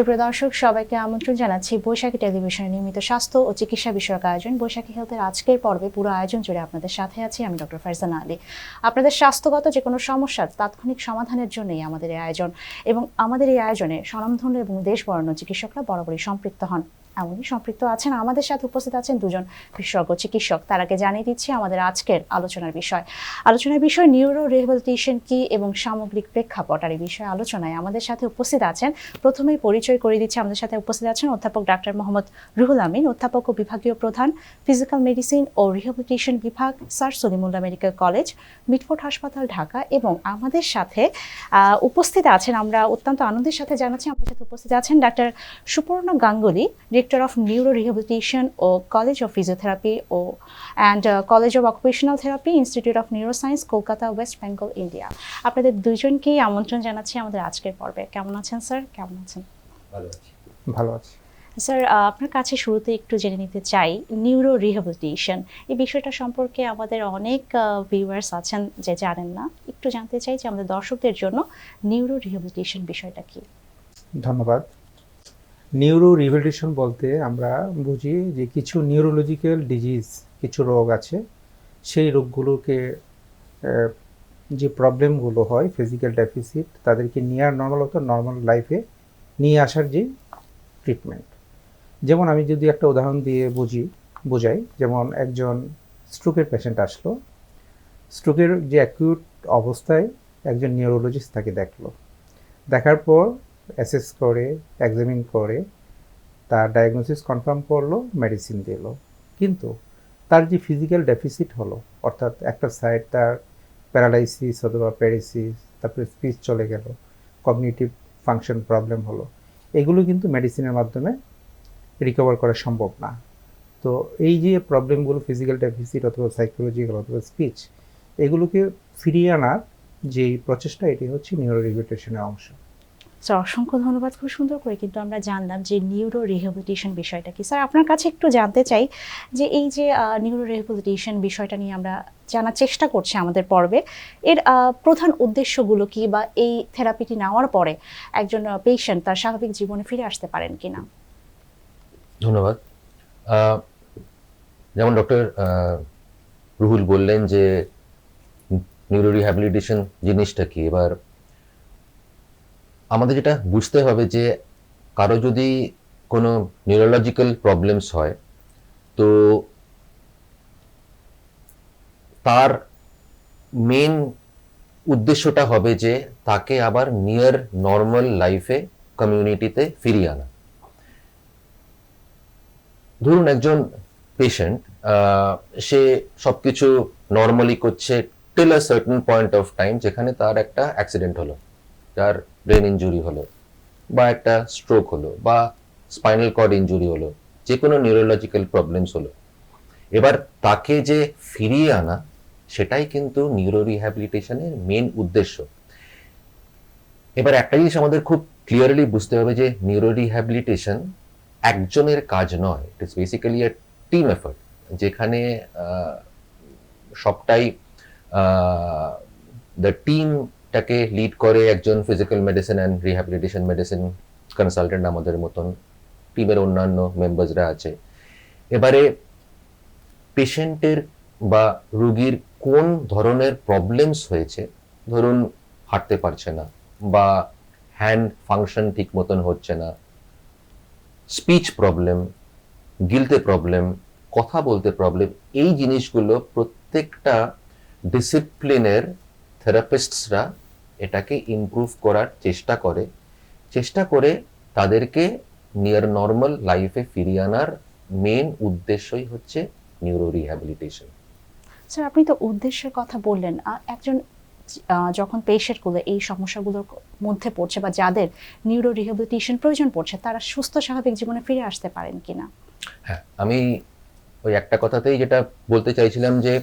সুপ্রিয় দর্শক, সবাইকে আমন্ত্রণ জানাচ্ছি বৈশাখী টেলিভিশনে নিয়মিত স্বাস্থ্য ও চিকিৎসা বিষয়ক আয়োজন, বৈশাখী হেলথের আজকের পর্বে পুরো আয়োজন জুড়ে আপনাদের সাথে আছি আমি ডক্টর ফারজানা আলী। আপনাদের স্বাস্থ্যগত যে কোনো সমস্যার তাৎক্ষণিক সমাধানের জন্যই আমাদের এই আয়োজন এবং আমাদের এই আয়োজনে স্বনামধন্য এবং দেশ বর্ণ চিকিৎসকরা বরাবরই সম্পৃক্ত হন। এমনই সম্পৃক্ত আছেন, আমাদের সাথে উপস্থিত আছেন দুজন বিশেষজ্ঞ চিকিৎসক তার আগে জানিয়ে দিচ্ছি আমাদের আজকের আলোচনার বিষয়। আলোচনার বিষয় নিউরো রিহেবিলিটেশন কি এবং সামগ্রিক প্রেক্ষাপট? আর এই বিষয়ে আলোচনায় আমাদের সাথে উপস্থিত আছেন, প্রথমেই পরিচয় করে দিচ্ছি, আমাদের সাথে উপস্থিত আছেন অধ্যাপক ডাক্তার মোহাম্মদ রুহুল আমিন, অধ্যাপক ও বিভাগীয় প্রধান ফিজিক্যাল মেডিসিন ও রিহেবিলিটেশন বিভাগ, sir Salimullah medical college, Mitford হাসপাতাল, ঢাকা এবং আমাদের সাথে উপস্থিত আছেন আমরা অত্যন্ত আনন্দের সাথে জানাচ্ছি, আমাদের সাথে উপস্থিত আছেন doctor Suparna Ganguly director of neuro rehabilitation O college of physiotherapy O and college of occupational therapy institute of neuroscience Kolkata West Bengal India আপনাদের দুজনকেই আমন্ত্রণ জানাচ্ছি আমাদের আজকের পর্বে। কেমন আছেন স্যার? কেমন আছেন? ভালো আছি। ভালো আছি। স্যার আপনার কাছে শুরুতে একটু জেনে নিতে চাই নিউরো রিহেবিলিটেশন এই বিষয়টা সম্পর্কে আমাদের অনেক ভিউয়ার্স আছেন যে জানেন না। একটু জানতে চাই যে আমাদের দর্শকদের জন্য নিউরো রিহেবিলিটেশন বিষয়টা কি? ধন্যবাদ। নিউরো রিভেলিটেশন বলতে আমরা বুঝি যে কিছু নিউরোলজিক্যাল ডিজিজ কিছু রোগ আছে, সেই রোগগুলোকে যে প্রবলেমগুলো হয় ফিজিক্যাল ডেফিসিট তাদেরকে নিয়ার নর্মালত নর্মাল লাইফে নিয়ে আসার যে ট্রিটমেন্ট যেমন আমি যদি একটা উদাহরণ দিয়ে বুঝি, বোঝাই, যেমন একজন স্ট্রোকের পেশেন্ট আসলো স্ট্রোকের যে অ্যাকিউট অবস্থায় একজন নিউরোলজিস্ট তাকে দেখল। দেখার পর অ্যাসেস করে এক্সামিন করে, তার ডায়াগনোসিস কনফার্ম করল মেডিসিন দিল। কিন্তু তার যে ফিজিক্যাল ডেফিসিট হলো, অর্থাৎ একটা সাইড তার প্যারালাইসিস অথবা প্যারিসিস তারপরে স্পিচ চলে গেল কগনিটিভ ফাংশন প্রবলেম হলো, এগুলো কিন্তু মেডিসিনের মাধ্যমে রিকভার করা সম্ভব না। তো এই যে প্রবলেমগুলো ফিজিক্যাল ডেফিসিট অথবা সাইকোলজিক্যাল অথবা স্পিচ এগুলোকে ফিরিয়ে আনার যে প্রচেষ্টা, এটি হচ্ছে নিউরো রিহেবিলিটেশনের অংশ। স্যার, অসংখ্য ধন্যবাদ, খুব সুন্দর করে কিন্তু আমরা জানলাম যে নিউরো রিহেবিলিটেশন বিষয়টা কি। স্যার, আপনার কাছে একটু জানতে চাই যে এই যে নিউরো রিহেবিলিটেশন বিষয়টা নিয়ে আমরা জানার চেষ্টা করছি আমাদের পর্বে, এর প্রধান উদ্দেশ্যগুলো কি বা এই থেরাপিটি নেওয়ার পরে একজন পেশেন্ট তার স্বাভাবিক জীবনে ফিরে আসতে পারেন কি না ধন্যবাদ যেমন ডক্টর রুহুল বললেন যে নিউরো রিহ্যাবিলিটেশন জিনিসটা কি? এবার আমাদের যেটা বুঝতে হবে যে কারও যদি কোনো নিউরোলজিক্যাল প্রবলেমস হয়, তো তার মেন উদ্দেশ্যটা হবে যে তাকে আবার নিয়ার নর্মাল লাইফে কমিউনিটিতে ফিরিয়ে আনা। ধরুন একজন পেশেন্ট সে সবকিছু নর্মালি করছে till a certain point of time যেখানে তার একটা অ্যাক্সিডেন্ট হলো। তার ব্রেন ইঞ্জুরি হলো, বা একটা স্ট্রোক হলো, বা স্পাইনাল কর্ড ইঞ্জুরি হলো যে কোনো নিউরোলজিক্যাল প্রবলেমস হলো। এবার তাকে যে ফিরিয়ে আনা, সেটাই কিন্তু নিউরো রিহ্যাবিলিটেশনের মেন উদ্দেশ্য। এবার একটা জিনিস আমাদের খুব ক্লিয়ারলি বুঝতে হবে যে নিউরো রিহ্যাবিলিটেশন একজনের কাজ নয়। It is basically a team effort যেখানে সবটাই দ্য টিমটাকে লিড করে একজন physical medicine and rehabilitation medicine consultant আমাদের মতন। টিমের অন্যান্য মেম্বার্সরা আছে। এবারে পেশেন্টের বা রুগীর কোন ধরনের প্রবলেমস হয়েছে, ধরুন হাঁটতে পারছে না বা হ্যান্ড ফাংশন ঠিক মতন হচ্ছে না স্পিচ প্রবলেম গিলতে প্রবলেম কথা বলতে প্রবলেম এই জিনিসগুলো প্রত্যেকটা ডিসিপ্লিনের থেরাপিস্টসরা এটাকে ইমপ্রুভ করার চেষ্টা করে। চেষ্টা করে তাদেরকে নিয়ার নর্মাল লাইফে ফিরিয়ে আনার মেন উদ্দেশ্যই হচ্ছে নিউরো রিহ্যাবিলিটেশন স্যার আপনি তো উদ্দেশ্যের কথা বললেন। একজন যখন পেশেন্টগুলো এই সমস্যাগুলোর মধ্যে পড়ছে বা যাদের নিউরো রিহেবিলিটেশন প্রয়োজন পড়ছে তারা সুস্থ স্বাভাবিক জীবনে ফিরে আসতে পারেন কিনা? হ্যাঁ আমি ওই একটা কথাতেই যেটা বলতে চাইছিলাম যে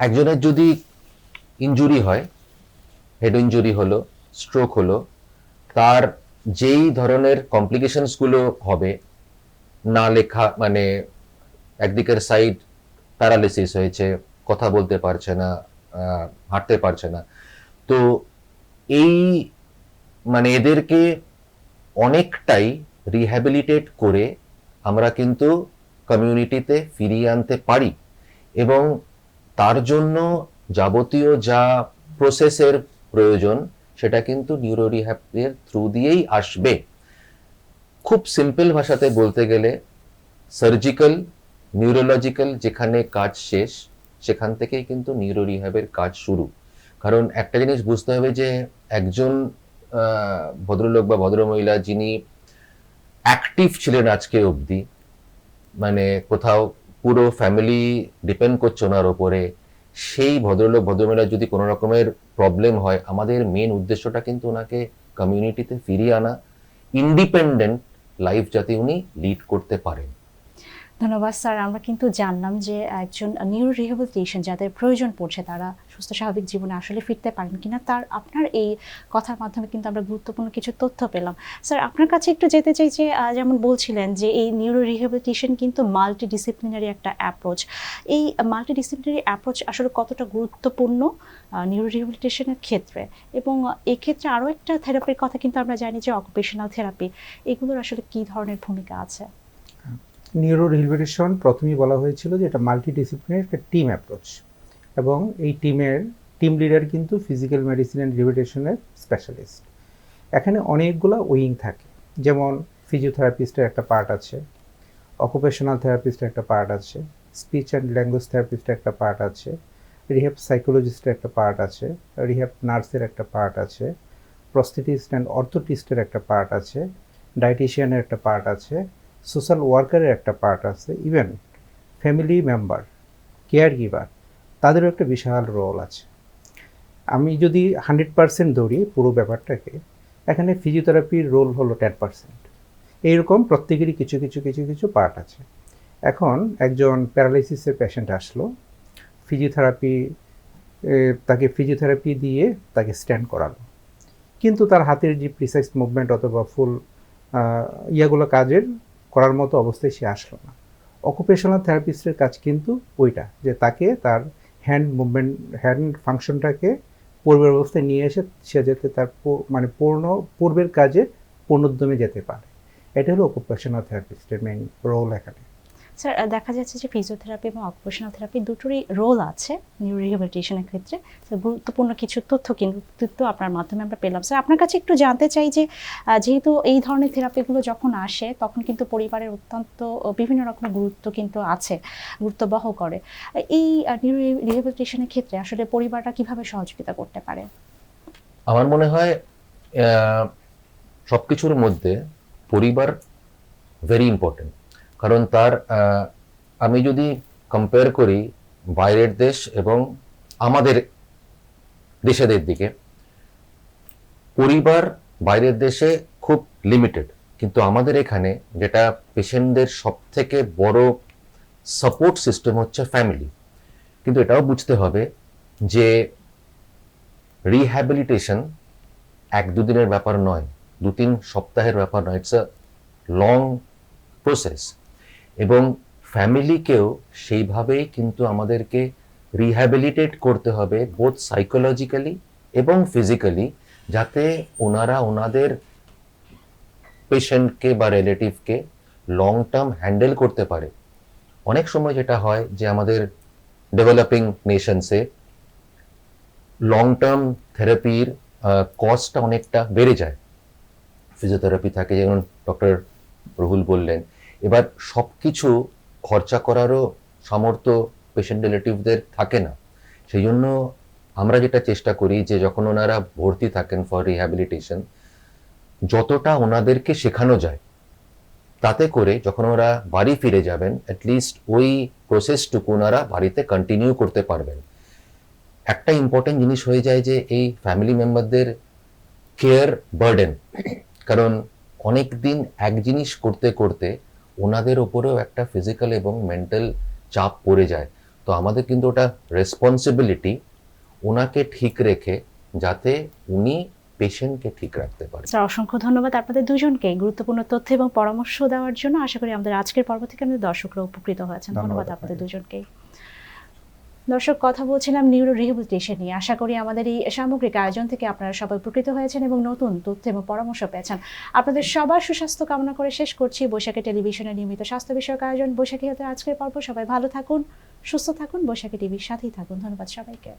একজনের যদি ইনজুরি হয় হেড ইনজুরি হলো স্ট্রোক হলো, তার যেই ধরনের কমপ্লিকেশনসগুলো হবে, না লেখা মানে একদিকের সাইড প্যারালিসিস হয়েছে, কথা বলতে পারছে না হাঁটতে পারছে না। তো এই মানে এদেরকে অনেকটাই রিহ্যাবিলিটেট করে আমরা কিন্তু কমিউনিটিতে ফিরিয়ে আনতে পারি এবং তার জন্য যাবতীয় যা প্রসেসের প্রয়োজন, সেটা কিন্তু নিউরো রিহ্যাবের থ্রু দিয়েই আসবে। খুব সিম্পল ভাষাতে বলতে গেলে সার্জিক্যাল নিউরোলজিক্যাল যেখানে কাজ শেষ, সেখান থেকেই কিন্তু নিউরো রিহ্যাবের কাজ শুরু। কারণ একটা জিনিস বুঝতে হবে যে, একজন ভদ্রলোক বা ভদ্রমহিলা যিনি অ্যাক্টিভ ছিলেন আজকে অবধি মানে কোথাও পুরো ফ্যামিলি ডিপেন্ড করছে ওনার ওপরে সেই ভদ্রলোক ভদ্রমহিলার যদি কোনো রকমের প্রবলেম হয়, আমাদের মেন উদ্দেশ্যটা কিন্তু ওনাকে কমিউনিটিতে ফিরিয়ে আনা ইন্ডিপেন্ডেন্ট লাইফ যাতে উনি লিড করতে পারেন। ধন্যবাদ, স্যার। আমরা কিন্তু জানলাম যে একজন নিউরো রিহেবিলিটেশন যাদের প্রয়োজন পড়ছে, তারা সুস্থ, স্বাভাবিক জীবনে আসলে ফিরতে পারেন কিনা, তার আপনার এই কথার মাধ্যমে কিন্তু আমরা গুরুত্বপূর্ণ কিছু তথ্য পেলাম। স্যার, আপনার কাছে একটু যেতে চাই যে যেমন বলছিলেন যে এই নিউরো রিহেবিলিটেশন কিন্তু মাল্টি ডিসিপ্লিনারি একটা অ্যাপ্রোচ এই মাল্টি ডিসিপ্লিনারি অ্যাপ্রোচ আসলে কতটা গুরুত্বপূর্ণ নিউরো রিহেবিলিটেশনের ক্ষেত্রে? এবং এক্ষেত্রে আরও একটা থেরাপির কথা কিন্তু আমরা জানি যে অকুপেশনাল থেরাপি এগুলোর আসলে কী ধরনের ভূমিকা আছে? নিউরো রিহ্যাবিলিটেশন প্রথমেই বলা হয়েছিল যে এটা মাল্টি ডিসিপ্লিনারি একটা টিম অ্যাপ্রোচ এবং এই টিমের টিম লিডার কিন্তু ফিজিক্যাল মেডিসিন অ্যান্ড রিহ্যাবিলিটেশনের স্পেশালিস্ট এখানে অনেকগুলো উইং থাকে। যেমন ফিজিওথেরাপিস্টের একটা পার্ট আছে অকুপেশনাল থেরাপিস্টের একটা পার্ট আছে স্পিচ অ্যান্ড ল্যাঙ্গুয়েজ থেরাপিস্টের একটা পার্ট আছে রিহ্যাব সাইকোলজিস্টের একটা পার্ট আছে রিহ্যাব নার্সের একটা পার্ট আছে প্রস্থেটিস্ট অ্যান্ড অর্থোটিস্টের একটা পার্ট আছে ডায়েটিশিয়ানের একটা পার্ট আছে সোশ্যাল ওয়ার্কারের একটা পার্ট আছে even family member caregiver তাদেরও একটা বিশাল রোল আছে। আমি যদি হান্ড্রেড পার্সেন্ট ধরি পুরো ব্যাপারটাকে, এখানে ফিজিওথেরাপির রোল হলো টেন পার্সেন্ট এইরকম প্রত্যেকেরই কিছু কিছু কিছু কিছু পার্ট আছে। এখন একজন প্যারালাইসিসের পেশেন্ট আসলো ফিজিওথেরাপি তাকে ফিজিওথেরাপি দিয়ে তাকে স্ট্যান্ড করালো। কিন্তু তার হাতের যে প্রিসাইজ মুভমেন্ট অথবা ফুল ইয়াগুলো কাজের করার মতো অবস্থায় সে আসলো না। অকুপেশনাল থেরাপিস্টের কাজ কিন্তু ওইটা, যে তাকে তার হ্যান্ড মুভমেন্ট হ্যান্ড ফাংশনটাকে পূর্বের অবস্থায় নিয়ে এসে সে যাতে তার মানে পূর্ণ, পূর্বের কাজে পূর্ণোদ্যমে যেতে পারে। এটা হলো অকুপেশনাল থেরাপিস্টের মেইন রোল এখানে। স্যার দেখা যাচ্ছে যে ফিজিওথেরাপি এবং অকুপেশনাল থেরাপি দুটোরই রোল আছে নিউরো রিহেবিলিটেশনের ক্ষেত্রে। গুরুত্বপূর্ণ কিছু তথ্য কিন্তু আপনার মাধ্যমে আমরা পেলাম। স্যার আপনার কাছে একটু জানতে চাই যে যেহেতু এই ধরনের থেরাপিগুলো যখন আসে, তখন কিন্তু পরিবারের অত্যন্ত বিভিন্ন রকমের গুরুত্ব কিন্তু আছে, গুরুত্ববহ করে। এই নিউরো রিহেবিলিটেশনের ক্ষেত্রে আসলে পরিবারটা কীভাবে সহযোগিতা করতে পারে? আমার মনে হয় সবকিছুর মধ্যে পরিবার ভেরি ইম্পর্টেন্ট কারণ তার আমি যদি কম্পেয়ার করি বাইরের দেশ এবং আমাদের দেশেদের দিকে, পরিবার বাইরের দেশে খুব লিমিটেড কিন্তু আমাদের এখানে যেটা পেশেন্টদের সব থেকে বড় সাপোর্ট সিস্টেম হচ্ছে ফ্যামিলি কিন্তু এটাও বুঝতে হবে যে রিহ্যাবিলিটেশন এক দুদিনের ব্যাপার নয় দু তিন সপ্তাহের ব্যাপার নয় ইটস আ লং প্রসেস এবং ফ্যামিলিকেও সেইভাবেই কিন্তু আমাদেরকে রিহ্যাবিলিটেট করতে হবে বোথ সাইকোলজিক্যালি এবং ফিজিক্যালি যাতে ওনারা ওনাদের পেশেন্টকে বা রিলেটিভকে লং টার্ম হ্যান্ডেল করতে পারে। অনেক সময় যেটা হয় যে আমাদের ডেভেলপিং নেশনসে লং টার্ম থেরাপির কস্টটা অনেকটা বেড়ে যায়। ফিজিওথেরাপি থাকে, যেমন ডক্টর রুহুল বললেন। এবার সব কিছু খরচা করারও সামর্থ্য পেশেন্ট রিলেটিভদের থাকে না। সেই জন্য আমরা যেটা চেষ্টা করি যে যখন ওনারা ভর্তি থাকেন ফর রিহ্যাবিলিটেশন যতটা ওনাদেরকে শেখানো যায়, তাতে করে যখন ওরা বাড়ি ফিরে যাবেন অ্যাটলিস্ট ওই প্রসেসটুকু ওনারা বাড়িতে কন্টিনিউ করতে পারবেন। একটা ইম্পর্টেন্ট জিনিস হয়ে যায় যে এই ফ্যামিলি মেম্বারদের কেয়ার বার্ডেন কারণ অনেক দিন এক জিনিস করতে করতে ওনাদের ওপরেও একটা ফিজিক্যাল এবং মেন্টাল চাপ পড়ে যায়। তো আমাদের কিন্তু ওটা রেসপন্সিবিলিটি ওনাকে ঠিক রেখে যাতে উনি পেশেন্টকে ঠিক রাখতে পারে। স্যার অসংখ্য ধন্যবাদ আপনাদের দুজনকে গুরুত্বপূর্ণ তথ্য এবং পরামর্শ দেওয়ার জন্য। আশা করি আমাদের আজকের পর্ব থেকে আমাদের দর্শকরা উপকৃত হয়েছেন। ধন্যবাদ আপনাদের আপনাকে। দর্শক, কথা বলছিলাম নিউরো রিহেবিলিটেশন নিয়ে। আশা করি আমাদের এই সামগ্রিক আয়োজন থেকে আপনারা সবাই উপকৃত হয়েছেন এবং নতুন তথ্য এবং পরামর্শ পেয়েছেন। আপনাদের সবার সুস্বাস্থ্য কামনা করে শেষ করছি। বৈশাখী টেলিভিশনের নিয়মিত স্বাস্থ্য বিষয়ক আয়োজন বৈশাখী হতে আজকের পর্ব। সবাই ভালো থাকুন, সুস্থ থাকুন। বৈশাখী টিভির সাথেই থাকুন। ধন্যবাদ সবাইকে।